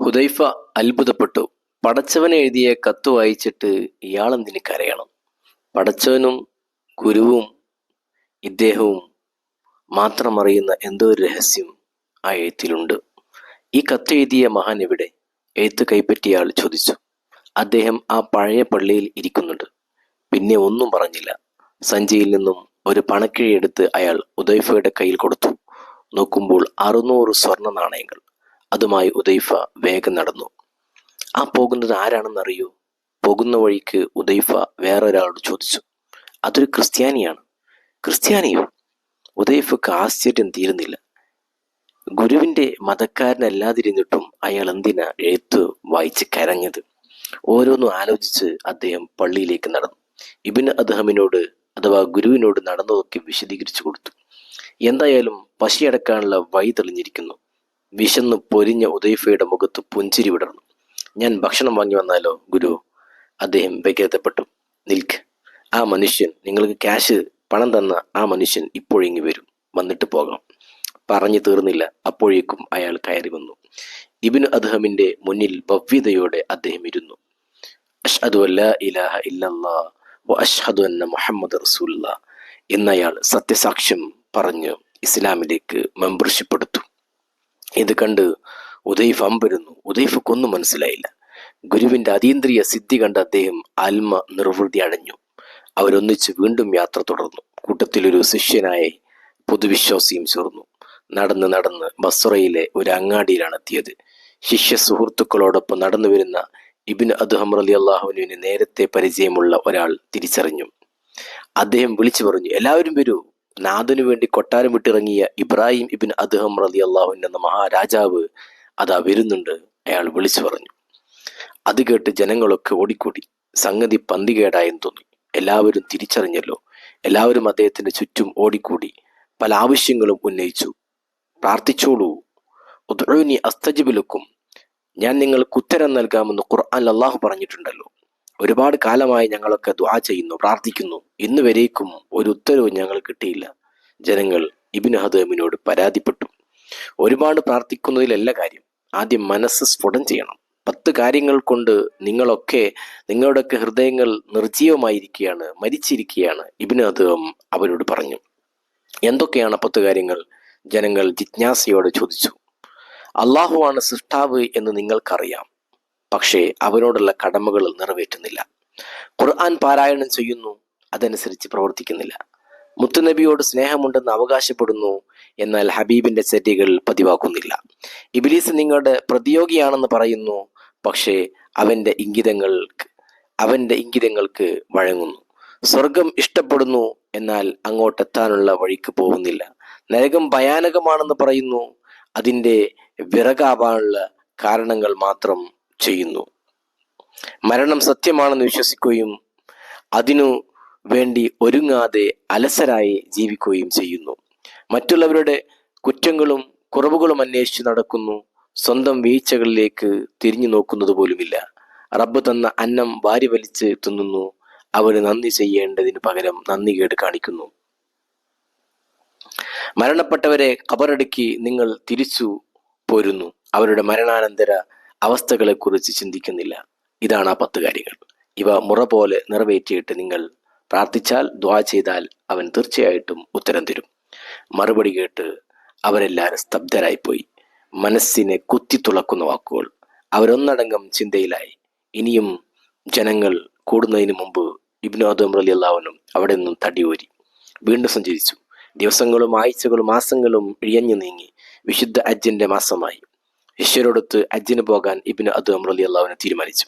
ഹുദൈഫ അത്ഭുതപ്പെട്ടു. പടച്ചവൻ എഴുതിയ കത്ത് വായിച്ചിട്ട് ഇയാളെന്തിന് കരയണം? പടച്ചവനും ഗുരുവും ഇദ്ദേഹവും മാത്രം അറിയുന്ന എന്തോ ഒരു രഹസ്യം ആ എഴുത്തിലുണ്ട്. ഈ കത്ത് എഴുതിയ മഹാൻ എവിടെ? എഴുത്ത് കൈപ്പറ്റിയ ആൾ ചോദിച്ചു. അദ്ദേഹം ആ പഴയ പള്ളിയിൽ ഇരിക്കുന്നുണ്ട്. പിന്നെ ഒന്നും പറഞ്ഞില്ല. സഞ്ചിയിൽ നിന്നും ഒരു പണക്കിഴി എടുത്ത് അയാൾ ഉദൈഫയുടെ കയ്യിൽ കൊടുത്തു. നോക്കുമ്പോൾ അറുന്നൂറ് സ്വർണ നാണയങ്ങൾ. അതുമായി ഉദൈഫ വേഗം നടന്നു. ആ പോകുന്നത് ആരാണെന്നറിയോ? പോകുന്ന വഴിക്ക് ഉദൈഫ വേറൊരാളോട് ചോദിച്ചു. അതൊരു ക്രിസ്ത്യാനിയാണ്. ക്രിസ്ത്യാനിയോ? ഉദൈഫക്ക് ആശ്ചര്യം തീരുന്നില്ല. ഗുരുവിന്റെ മതക്കാരനല്ലാതിരുന്നിട്ടും അയാൾ എന്തിനാ എഴുത്ത് വായിച്ച് കരഞ്ഞത്? ഓരോന്നും ആലോചിച്ച് അദ്ദേഹം പള്ളിയിലേക്ക് നടന്നു. ഇബിന് അദ്ദേഹമിനോട് അഥവാ ഗുരുവിനോട് നടന്നതൊക്കെ വിശദീകരിച്ചു കൊടുത്തു. എന്തായാലും പശിയടക്കാനുള്ള വഴി തെളിഞ്ഞിരിക്കുന്നു. വിശന്ന് പൊരിഞ്ഞ ഉദയഫയുടെ മുഖത്ത് പുഞ്ചിരി വിടർന്നു. ഞാൻ ഭക്ഷണം വാങ്ങി വന്നാലോ ഗുരു? അദ്ദേഹം വ്യഗ്രതപ്പെട്ടു നിൽക്ക്. ആ മനുഷ്യൻ നിങ്ങൾക്ക് ക്യാഷ് പണം തന്ന ആ മനുഷ്യൻ ഇപ്പോഴിങ്ങി വരും. വന്നിട്ട് പോകാം. പറഞ്ഞു തീർന്നില്ല. അപ്പോഴേക്കും അയാൾ കയറി വന്നു. ഇബിന് അദ്ഹമിന്റെ മുന്നിൽ ഭവ്യതയോടെ അദ്ദേഹം ഇരുന്നു. അഷ്ഹദു വ അഷ്ഹദു അന്ന മുഹമ്മദ് റസൂല്ല എന്നയാൾ സത്യസാക്ഷ്യം പറഞ്ഞു ഇസ്ലാമിലേക്ക് മെമ്പർഷിപ്പ് എടുത്തു. ഇത് കണ്ട് ഉദയ്ഫ് അമ്പരുന്നു. ഉദയ്ഫക്കൊന്നും മനസ്സിലായില്ല. ഗുരുവിന്റെ അതീന്ദ്രിയ സിദ്ധി കണ്ട അദ്ദേഹം ആത്മ നിർവൃതി അടഞ്ഞു അവരൊന്നിച്ച് വീണ്ടും യാത്ര തുടർന്നു. കൂട്ടത്തിലൊരു ശിഷ്യനായി പൊതുവിശ്വാസിയും ചേർന്നു. നടന്ന് നടന്ന് ബസ്റയിലെ ഒരു അങ്ങാടിയിലാണ് എത്തിയത്. ശിഷ്യ സുഹൃത്തുക്കളോടൊപ്പം നടന്നു വരുന്ന ഇബിൻ അദ്ഹം അലി അള്ളാഹുവിന് നേരത്തെ പരിചയമുള്ള ഒരാൾ തിരിച്ചറിഞ്ഞു. അദ്ദേഹം വിളിച്ചു പറഞ്ഞു എല്ലാവരും വരൂ. നാഥനു വേണ്ടി കൊട്ടാരം വിട്ടിറങ്ങിയ ഇബ്രാഹിം ഇബിൻ അദ്ഹം റലി അള്ളാഹുൻ എന്ന മഹാരാജാവ് അതാ വരുന്നുണ്ട്. അയാൾ വിളിച്ചു പറഞ്ഞു. അത് കേട്ട് ജനങ്ങളൊക്കെ ഓടിക്കൂടി. സംഗതി പന്തികേടായെന്ന് തോന്നി. എല്ലാവരും തിരിച്ചറിഞ്ഞല്ലോ. എല്ലാവരും അദ്ദേഹത്തിന്റെ ചുറ്റും ഓടിക്കൂടി. പല ആവശ്യങ്ങളും ഉന്നയിച്ചു. പ്രാർത്ഥിച്ചോളൂ. അസ്തജിബിലുക്കും ഞാൻ നിങ്ങൾക്ക് ഉത്തരം നൽകാമെന്ന് ഖുർആൻ അള്ളാഹു പറഞ്ഞിട്ടുണ്ടല്ലോ. ഒരുപാട് കാലമായി ഞങ്ങളൊക്കെ ദ്വാ ചെയ്യുന്നു പ്രാർത്ഥിക്കുന്നു. ഇന്ന് വരേക്കും ഒരു ഉത്തരവും ഞങ്ങൾ കിട്ടിയില്ല. ജനങ്ങൾ ഇബിൻ ഹദമിനോട് പരാതിപ്പെട്ടു. ഒരുപാട് പ്രാർത്ഥിക്കുന്നതിലല്ല കാര്യം. ആദ്യം മനസ്സ് സ്ഫുടം ചെയ്യണം. പത്ത് കാര്യങ്ങൾ കൊണ്ട് നിങ്ങളൊക്കെ നിങ്ങളുടെയൊക്കെ ഹൃദയങ്ങൾ നിർജീവമായിരിക്കുകയാണ് മരിച്ചിരിക്കുകയാണ് ഇബിന് അദ്ദേഹം അവരോട് പറഞ്ഞു. എന്തൊക്കെയാണ് പത്ത് കാര്യങ്ങൾ? ജനങ്ങൾ ജിജ്ഞാസയോടെ ചോദിച്ചു. അള്ളാഹുവാണ് സൃഷ്ടാവ് എന്ന് നിങ്ങൾക്കറിയാം. പക്ഷേ അവനോടുള്ള കടമകൾ നിറവേറ്റുന്നില്ല. ഖുർആൻ പാരായണം ചെയ്യുന്നു അതനുസരിച്ച് പ്രവർത്തിക്കുന്നില്ല. മുത്തുനബിയോട് സ്നേഹമുണ്ടെന്ന് അവകാശപ്പെടുന്നു എന്നാൽ ഹബീബിന്റെ ചര്യകൾ പതിവാക്കുന്നില്ല. ഇബിലീസ് നിങ്ങളുടെ പ്രതിയോഗിയാണെന്ന് പറയുന്നു പക്ഷേ അവന്റെ ഇംഗിതങ്ങൾ അവന്റെ ഇംഗിതങ്ങൾക്ക് വഴങ്ങുന്നു. സ്വർഗം ഇഷ്ടപ്പെടുന്നു എന്നാൽ അങ്ങോട്ടെത്താനുള്ള വഴിക്ക് പോകുന്നില്ല. നരകം ഭയാനകമാണെന്ന് പറയുന്നു അതിന്റെ വിറകാവാനുള്ള കാരണങ്ങൾ മാത്രം ചെയ്യുന്നു. മരണം സത്യമാണെന്ന് വിശ്വസിക്കുകയും അതിനു വേണ്ടി ഒരുങ്ങാതെ അലസരായി ജീവിക്കുകയും ചെയ്യുന്നു. മറ്റുള്ളവരുടെ കുറ്റങ്ങളും കുറവുകളും അന്വേഷിച്ച് നടക്കുന്നു. സ്വന്തം വീഴ്ചകളിലേക്ക് തിരിഞ്ഞു നോക്കുന്നത് പോലുമില്ല. റബ്ബ് തന്ന അന്നം വാരി വലിച്ച് തിന്നുന്നു. അവന് നന്ദി ചെയ്യേണ്ടതിന് പകരം നന്ദി കേട് കാണിക്കുന്നു. മരണപ്പെട്ടവരെ കബറടുക്കി നിങ്ങൾ തിരിച്ചു പോരുന്നു. അവരുടെ മരണാനന്തര അവസ്ഥകളെക്കുറിച്ച് ചിന്തിക്കുന്നില്ല. ഇതാണ് ആ പത്ത് കാര്യങ്ങൾ. ഇവ മുറ പോലെ നിറവേറ്റിയിട്ട് നിങ്ങൾ പ്രാർത്ഥിച്ചാൽ ദ്വാ ചെയ്താൽ അവൻ തീർച്ചയായിട്ടും ഉത്തരം തരും. മറുപടി കേട്ട് അവരെല്ലാവരും സ്തബ്ധരായിപ്പോയി. മനസ്സിനെ കുത്തിത്തുളക്കുന്ന വാക്കുകൾ അവരൊന്നടങ്കം ചിന്തയിലായി. ഇനിയും ജനങ്ങൾ കൂടുന്നതിന് മുമ്പ് ഇബ്നു അദം റലി അള്ളാവനും അവിടെ നിന്നും തടിയൂരി. വീണ്ടും സഞ്ചരിച്ചു. ദിവസങ്ങളും ആഴ്ചകളും മാസങ്ങളും ഇഴഞ്ഞു നീങ്ങി. വിശുദ്ധ അജ്ജന്റെ മാസമായി. ശിഷ്യരോടൊത്ത് ഹജ്ജിന് പോകാൻ ഇബിന് അദം റലി അള്ളാഹുവിനെ തീരുമാനിച്ചു.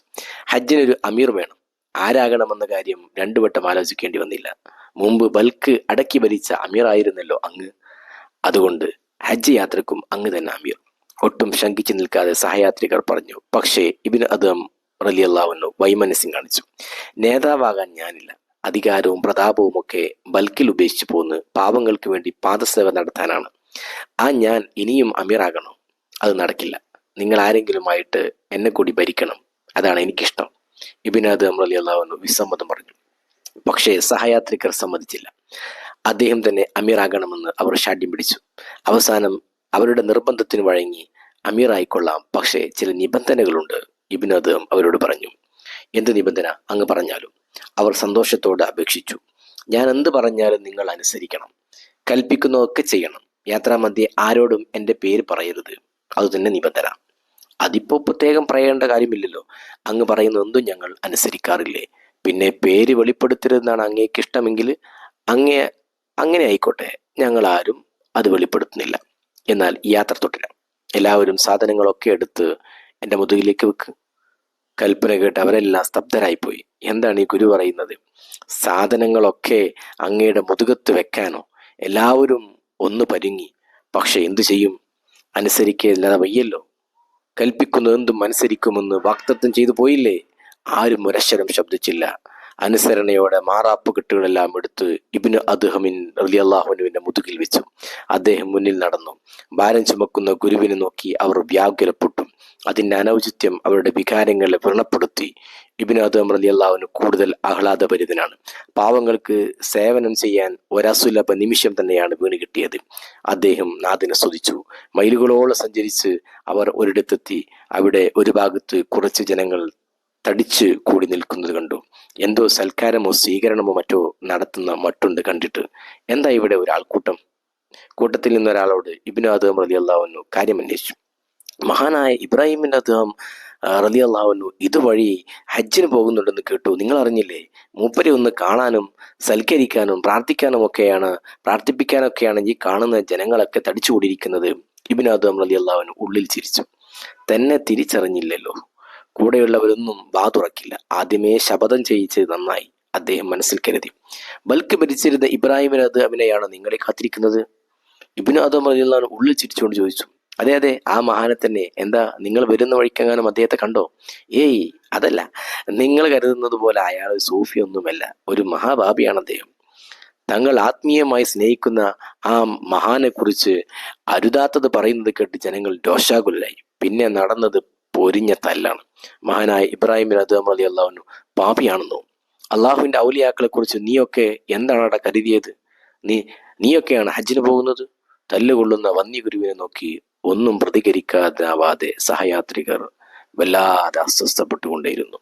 ഹജ്ജിനൊരു അമീർ വേണം. ആരാകണമെന്ന കാര്യം രണ്ടു വട്ടം ആലോചിക്കേണ്ടി വന്നില്ല. മുമ്പ് ബൽക്ക് അടക്കി ഭരിച്ച അമീർ ആയിരുന്നല്ലോ അങ്ങ്. അതുകൊണ്ട് ഹജ്ജ് യാത്രക്കും അങ്ങ് തന്നെ അമീർ. ഒട്ടും ശങ്കിച്ചു നിൽക്കാതെ സഹയാത്രികർ പറഞ്ഞു പക്ഷേ ഇബിന് അദം റലി അള്ളാഹുവിനു വൈമനസ്യം കാണിച്ചു. നേതാവാകാൻ ഞാനില്ല. അധികാരവും പ്രതാപവും ഒക്കെ ബൽക്കിൽ ഉപേക്ഷിച്ചു പോന്ന് പാവങ്ങൾക്ക് വേണ്ടി പാദസേവ നടത്താനാണ്. ആ ഞാൻ ഇനിയും അമീറാകണോ. അത് നടക്കില്ല. നിങ്ങൾ ആരെങ്കിലുമായിട്ട് എന്നെ കൂടി ഭരിക്കണം. അതാണ് എനിക്കിഷ്ടം. ഇബിനാദ് അമ്രലി അള്ളാഹുന്നു വിസമ്മതം പറഞ്ഞു. പക്ഷേ സഹയാത്രികർ സമ്മതിച്ചില്ല. അദ്ദേഹം തന്നെ അമീറാകണമെന്ന് അവർ ഷാഠ്യം പിടിച്ചു. അവസാനം അവരുടെ നിർബന്ധത്തിന് വഴങ്ങി അമീറായിക്കൊള്ളാം. പക്ഷേ ചില നിബന്ധനകളുണ്ട്. ഇബിനാദ് അവരോട് പറഞ്ഞു എന്ത് നിബന്ധന? അങ്ങ് പറഞ്ഞാലും. അവർ സന്തോഷത്തോടെ അപേക്ഷിച്ചു ഞാൻ എന്ത് പറഞ്ഞാലും നിങ്ങൾ അനുസരിക്കണം. കൽപ്പിക്കുന്നതൊക്കെ ചെയ്യണം. യാത്രാമധ്യേ ആരോടും എന്റെ പേര് പറയരുത്. അതുതന്നെ നിബന്ധന. അതിപ്പോൾ പ്രത്യേകം പറയേണ്ട കാര്യമില്ലല്ലോ. അങ്ങ് പറയുന്ന എന്തും ഞങ്ങൾ അനുസരിക്കാറില്ലേ? പിന്നെ പേര് വെളിപ്പെടുത്തരുതെന്നാണ് അങ്ങേക്ക് ഇഷ്ടമെങ്കിൽ അങ്ങേ അങ്ങനെ ആയിക്കോട്ടെ. ഞങ്ങൾ ആരും അത് വെളിപ്പെടുത്തുന്നില്ല. എന്നാൽ ഈ യാത്ര തുടരാം. എല്ലാവരും സാധനങ്ങളൊക്കെ എടുത്ത് എന്റെ മുതുകിലേക്ക് വെക്ക്. കൽപ്പന കേട്ട് അവരെല്ലാം സ്തബ്ധരായിപ്പോയി. എന്താണ് ഈ ഗുരു പറയുന്നത്? സാധനങ്ങളൊക്കെ അങ്ങയുടെ മുതുകത്ത് വെക്കാനോ എല്ലാവരും ഒന്ന് പരുങ്ങി. പക്ഷെ എന്തു ചെയ്യും? അനുസരിക്കല്ലാതെ വയ്യല്ലോ. കൽപ്പിക്കുന്നതെന്തും അനുസരിക്കുമെന്ന് വാക്തത്വം ചെയ്തു പോയില്ലേ? ആരും ഒരക്ഷരം ശബ്ദിച്ചില്ല. അനുസരണയോടെ മാറാപ്പ് കെട്ടുകളെല്ലാം എടുത്ത് ഇബിന് അദ്ദേഹമിൻ അലി അള്ളാഹുനുവിന്റെ മുതുകിൽ വെച്ചു. അദ്ദേഹം മുന്നിൽ നടന്നു. ഭാരം ചുമക്കുന്ന ഗുരുവിനെ നോക്കി അവർ വ്യാകുലപ്പെട്ടു. അതിന്റെ അനൗചിത്യം അവരുടെ വികാരങ്ങളെ വ്രണപ്പെടുത്തി ഇബിന് അദ്ഹം റലിയല്ലാഹുവിന് കൂടുതൽ ആഹ്ലാദഭരിതനാണ്. പാവങ്ങൾക്ക് സേവനം ചെയ്യാൻ ഒരസുലഭ നിമിഷം തന്നെയാണ് വീണ് കിട്ടിയത്. അദ്ദേഹം നാദിനെ സ്തുതിച്ചു. മൈലുകളോളം സഞ്ചരിച്ച് അവർ ഒരിടത്തെത്തി. അവിടെ ഒരു ഭാഗത്ത് കുറച്ച് ജനങ്ങൾ തടിച്ച് കൂടി നിൽക്കുന്നത് കണ്ടു. എന്തോ സൽക്കാരമോ സ്വീകരണമോ മറ്റോ നടത്തുന്ന മട്ടുണ്ട് കണ്ടിട്ട്. എന്താ ഇവിടെ ഒരു ആൾക്കൂട്ടം കൂട്ടത്തിൽ നിന്നൊരാളോട് ഇബിനാദ് റലി അള്ളാഹുന്നു കാര്യം അന്വേഷിച്ചു മഹാനായ ഇബ്രാഹിമിന്റെ അദ്ദേഹം റലി അള്ളാഹുന്നു ഇതുവഴി ഹജ്ജിന് പോകുന്നുണ്ടെന്ന് കേട്ടു. നിങ്ങൾ അറിഞ്ഞില്ലേ മൂപ്പരെ ഒന്ന് കാണാനും സൽക്കരിക്കാനും പ്രാർത്ഥിക്കാനും ഒക്കെയാണ് പ്രാർത്ഥിപ്പിക്കാനൊക്കെയാണ് ഈ കാണുന്ന ജനങ്ങളൊക്കെ തടിച്ചുകൂടിയിരിക്കുന്നത്. ഇബിന് അദ്ദേഹം റലി അള്ളാഹുനു ഉള്ളിൽ ചിരിച്ചു. തന്നെ തിരിച്ചറിഞ്ഞില്ലല്ലോ. കൂടെയുള്ളവരൊന്നും വാ തുറക്കില്ല. ആദ്യമേ ശപഥം ചെയ്യിച്ച് നന്നായി അദ്ദേഹം മനസ്സിൽ കരുതി. ബൽക്ക് ഭരിച്ചിരുന്ന ഇബ്രാഹിമിനത് അവനെയാണ് നിങ്ങളെ കാത്തിരിക്കുന്നത്? ഇബിനാദം റലി അള്ളാഹുനു ഉള്ളിൽ ചിരിച്ചുകൊണ്ട് ചോദിച്ചു. അതെ അതെ. ആ മഹാനെ തന്നെ എന്താ നിങ്ങൾ വരുന്ന വഴിക്കെങ്ങാനും അദ്ദേഹത്തെ കണ്ടോ? ഏയ് അതല്ല. നിങ്ങൾ കരുതുന്നത് പോലെ അയാൾ സൂഫിയൊന്നുമല്ല. ഒരു മഹാഭാപിയാണ് അദ്ദേഹം. തങ്ങൾ ആത്മീയമായി സ്നേഹിക്കുന്ന ആ മഹാനെ കുറിച്ച് അരുതാത്തത് പറയുന്നത് കേട്ട് ജനങ്ങൾ രോഷാകുലായി പിന്നെ നടന്നത് പൊരിഞ്ഞ തല്ലാണ്. മഹാനായ ഇബ്രാഹിം അദ്ദേഹം അലി അള്ളാഹുനു പാപിയാണെന്നോ. അള്ളാഹുവിന്റെ ഔലിയാക്കളെ കുറിച്ച് നീയൊക്കെ എന്താണ് അവിടെ കരുതിയത്? നീ നീയൊക്കെയാണ് ഹജ്ജിന് പോകുന്നത്? തല്ലുകൊള്ളുന്ന വന്യഗുരുവിനെ നോക്കി ഒന്നും പ്രതികരിക്കാതാവാതെ സഹയാത്രികർ വല്ലാതെ അസ്വസ്ഥപ്പെട്ടുകൊണ്ടേയിരുന്നു.